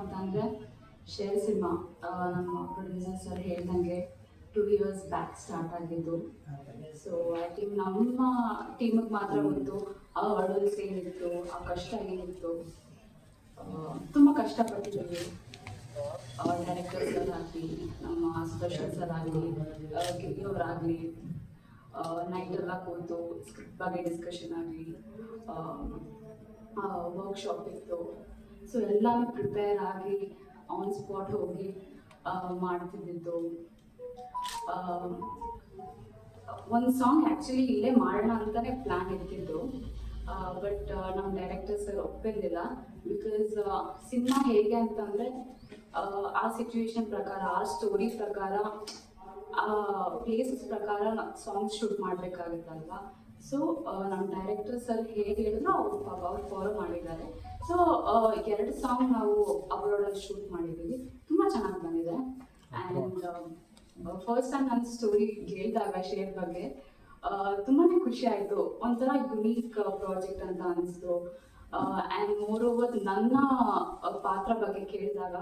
ಅಂತಂದರೆ ಶೇರ್ ಸಿನಿಮಾ ನಮ್ಮ producer sir ಹೇಳ್ದಂಗೆ ಟೂ ಇಯರ್ಸ್ ಬ್ಯಾಕ್ ಸ್ಟಾರ್ಟ್ ಆಗಿದ್ದು. ಸೊ ಐ ಥಿಂಕ್ ನಮ್ಮ ಟೀಮಿಗೆ ಮಾತ್ರ ಗೊತ್ತು, ಆ ಅಡಲ್ಸ್ ಏನಿತ್ತು, ಆ ಕಷ್ಟ ಏನಿತ್ತು. ತುಂಬ ಕಷ್ಟಪಟ್ಟಿದ್ದೀವಿ. ಡೈರೆಕ್ಟರ್ ಸರ್ ಆಗಲಿ, ನಮ್ಮ ಸ್ಪೆಷಲ್ ಸರ್ ಆಗಲಿ ಗಿರಿಯವರಾಗಲಿ ನೈಟ್ ಎಲ್ಲ ಕೂತು ಸ್ಕ್ರಿಪ್ಟ್ ಬಗ್ಗೆ ಡಿಸ್ಕಷನ್ ಆಗಲಿ ವರ್ಕ್ಶಾಪ್ ಇತ್ತು. ಸೊ ಎಲ್ಲ ಪ್ರಿಪೇರ್ ಆಗಿ ಆನ್ ಸ್ಪಾಟ್ ಹೋಗಿ ಮಾಡ್ತಿದ್ದಿದ್ದು. ಒಂದು ಸಾಂಗ್ ಆ್ಯಕ್ಚುಲಿ ಇಲ್ಲೇ ಮಾಡೋಣ ಅಂತಲೇ ಪ್ಲ್ಯಾನ್ ಇರ್ತಿದ್ದು ಬಟ್ ನಮ್ಮ ಡೈರೆಕ್ಟರ್ ಸರ್ ಒಪ್ಪಿರಲಿಲ್ಲ. ಬಿಕಾಸ್ ಸಿನಿಮಾ ಹೇಗೆ ಅಂತಂದರೆ, ಆ ಸಿಚುವೇಶನ್ ಪ್ರಕಾರ, ಆ ಸ್ಟೋರಿ ಪ್ರಕಾರ, ಆ ಪ್ಲೇಸಸ್ ಪ್ರಕಾರ ಸಾಂಗ್ ಶೂಟ್ ಮಾಡಬೇಕಾಗುತ್ತಲ್ವಾ? ಸೊ ನಮ್ಮ ಡೈರೆಕ್ಟರ್ ಸರ್ ಹೇಗೆ ಹೇಳಿದ್ರು ಅವ್ರು ಪಾಪ ಅವ್ರು ಫಾಲೋ ಮಾಡಿದ್ದಾರೆ. ಸೊ ಎರಡು ಸಾಂಗ್ ನಾವು ಅವರೊಳಗೆ ಶೂಟ್ ಮಾಡಿದ್ದೀವಿ. ತುಂಬ ಚೆನ್ನಾಗಿ ಬಂದಿದೆ. ಆ್ಯಂಡ್ ಫಸ್ಟ್ ಟೈಮ್ ನನ್ನ ಸ್ಟೋರಿ ಕೇಳಿದಾಗ ಶೇರ್ ಬಗ್ಗೆ ತುಂಬಾ ಖುಷಿ ಆಯಿತು. ಒಂಥರ ಯುನೀಕ್ ಪ್ರಾಜೆಕ್ಟ್ ಅಂತ ಅನಿಸ್ತು. ಆ್ಯಂಡ್ ಮೋರ್ ಓವರ್ ನನ್ನ ಪಾತ್ರ ಬಗ್ಗೆ ಕೇಳಿದಾಗ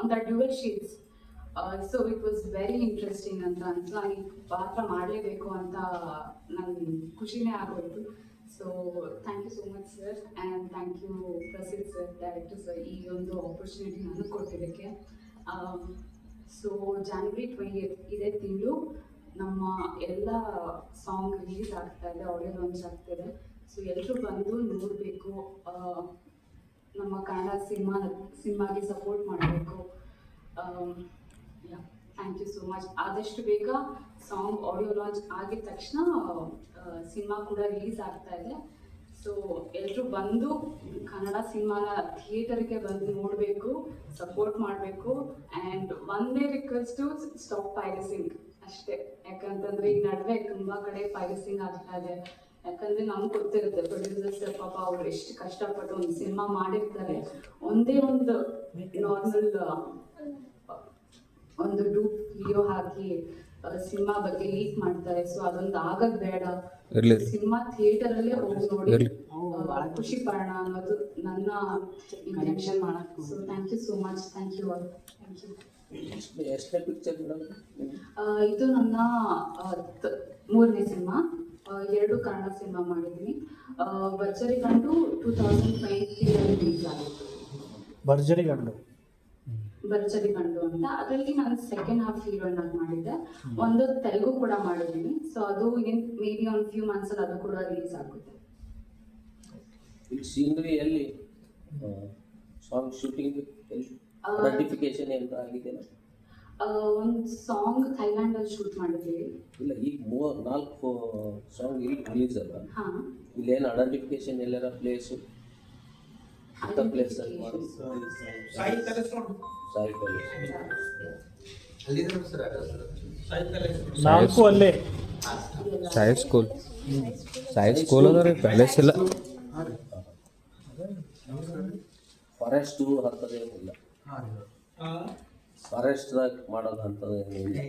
ಒಂಥರ dual shades so it was very interesting ಅಂತ ಅನ್ಸು ನಾನು ಈ ಪಾತ್ರ ಮಾಡಲೇಬೇಕು ಅಂತ ನನಗೆ ಖುಷಿನೇ ಆಗೋಯ್ತು. So thank you so much sir and thank you Prasid sir director sir ಈ ಒಂದು ಆಪರ್ಚುನಿಟಿ ನನಗೆ ಕೊಟ್ಟಿದ್ದಕ್ಕೆ. ಸೊ ಜಾನ್ವರಿ ಟ್ವೆಂಟಿ ಇದೇ ತಿಂಗಳು ನಮ್ಮ ಎಲ್ಲ ಸಾಂಗ್ ರಿಲೀಸ್ ಆಗ್ತಾ ಇದೆ ಆಡಿಯೋ ಲಾಂಚ್ ಆಗ್ತಿದೆ ಸೊ ಎಲ್ಲರೂ ಬಂದು ನೋಡಬೇಕು ನಮ್ಮ ಕನ್ನಡ ಸಿನಿಮಾ, ಸಿನಿಮಾಗೆ ಸಪೋರ್ಟ್ ಮಾಡಬೇಕು. ಥ್ಯಾಂಕ್ ಯು ಸೋ ಮಚ್ ಆದಷ್ಟು ಬೇಗ ಸಾಂಗ್ ಆಡಿಯೋ ಲಾಂಚ್ ಆಗಿದ ತಕ್ಷಣ ಸಿನಿಮಾ ಕೂಡ ರಿಲೀಸ್ ಆಗ್ತಾ ಇದೆ. ಸೊ ಎಲ್ಲರೂ ಬಂದು ಕನ್ನಡ ಸಿನಿಮಾನ ಥಿಯೇಟರ್ಗೆ ಬಂದು ನೋಡಬೇಕು ಸಪೋರ್ಟ್ ಮಾಡಬೇಕು ಆ್ಯಂಡ್ ಒಂದೇ ರಿಕ್ವೆಸ್ಟು ಸ್ಟಾಪ್ ಪೈರಸಿಂಗ್ ಅಷ್ಟೇ. ಯಾಕಂತಂದ್ರೆ, ಈ ನಡುವೆ ತುಂಬಾ ಕಡೆ ಪೈರಸಿಂಗ್ ಆಗ್ತಾ ಇದೆ. ಯಾಕಂದ್ರೆ, ನಮ್ಗೆ ಗೊತ್ತಿರುತ್ತೆ ಪ್ರೊಡ್ಯೂಸರ್ಸ್ ಪಾಪ ಅವ್ರು ಎಷ್ಟು ಕಷ್ಟಪಟ್ಟು ಒಂದು ಸಿನಿಮಾ ಮಾಡಿರ್ತಾರೆ. ಒಂದೇ ಒಂದು ನಾರ್ಮಲ್ ಒಂದು ಡೂಪ್ ವಿಡಿಯೋ ಹಾಕಿ ಸಿನಿಮಾ ಬಗ್ಗೆ ಲೀಕ್ ಮಾಡ್ತಾರೆ. ಸೊ ಅದೊಂದು ಆಗದ್ ಬೇಡ. ಸಿನಿಮಾ ಥಿಯೇಟರ್ ಅಲ್ಲೇ ಹೋಗಿ ನೋಡಿ. ಬಹಳ ಖುಷಿ ಪಡೋಣ ಅನ್ನೋದು ನನ್ನ intention so thank you so much thank you all thank you ಎಷ್ಟನೇ ಪಿಕ್ಚರ್ ಮೇಡಮ್ ಇದು ನನ್ನ ಮೂರನೇ ಸಿನಿಮಾ ಎರಡು ಕನ್ನಡ ಸಿನಿಮಾ ಮಾಡಿದ್ದೀನಿ. ಭರ್ಜರಿ ಗಂಡು ಟೂ ತೌಸಂಡ್ ಟ್ವೆಂಟಿಯಲ್ಲಿ ರಿಲೀಸ್ ಆಗಿತ್ತು. ಭರ್ಜರಿ ಗಂಡು ಭರ್ಜರಿ ಗಂಡು ಅಂತ. ಅದರಲ್ಲಿ ನಾನು ಸೆಕೆಂಡ್ ಹಾಫ್ ಹೀರೋಯಿನ್ ಆಗಿ ಮಾಡಿದ್ದೆ. ಒಂದು ತೆಲುಗು ಕೂಡ ಮಾಡಿದ್ದೀನಿ. ಸೊ ಅದು ಇನ್ ಮೇ ಬಿ ಒಂದು ಫ್ಯೂ ಮಂತ್ಸ್ ಅಲ್ಲಿ ಅದು ಕೂಡ ರಿಲೀಸ್ ಆಗುತ್ತೆ. ಸೀನರಿ ಎಲ್ಲಿ ಸಾಂಗ್ ಶೂಟಿಂಗ್ ಎಲ್ಲಿ ಎಲ್ಲ ಅಂತ ಆಗಿದೆ ಒಂದು ಸಾಂಗ್ ಥೈಲ್ಯಾಂಡ್ ಅಲ್ಲಿ ಶೂಟ್ ಮಾಡಿದ್ದೀವಿ. ಇಲ್ಲ ಈಗ ಮೂವ ನಾಲ್ಕು ಸಾಂಗ್ ಇಲ್ಲಿ ರಿಲೀಸ್ ಅಲ್ಲ ಇಲ್ಲಿ ಇಲ್ಲೇನು ಐಡೆಂಟಿಫಿಕೇಶನ್ ಎಲ್ಲರ ಪ್ಲೇಸು ಅಂತ ಪ್ಲೇಸ್ ಅಲ್ಲಿ ಮಾಡೋದು ಸಾಯಿ ಪ್ಯಾಲೇಸ್ ನಾಲ್ಕು ಅಲ್ಲೇ. ಸಾಯಿ ಸ್ಕೂಲ್ ಸಾಯಿ ಸ್ಕೂಲ್ ಅಂದ್ರೆ ಪ್ಯಾಲೇಸ್ ಇಲ್ಲ. ಫಾರೆಸ್ಟ್ ಫಾರೆಸ್ಟ್ದಾಗ ಮಾಡೋದು ಅಂಥದ್ದೇನಿಲ್ಲ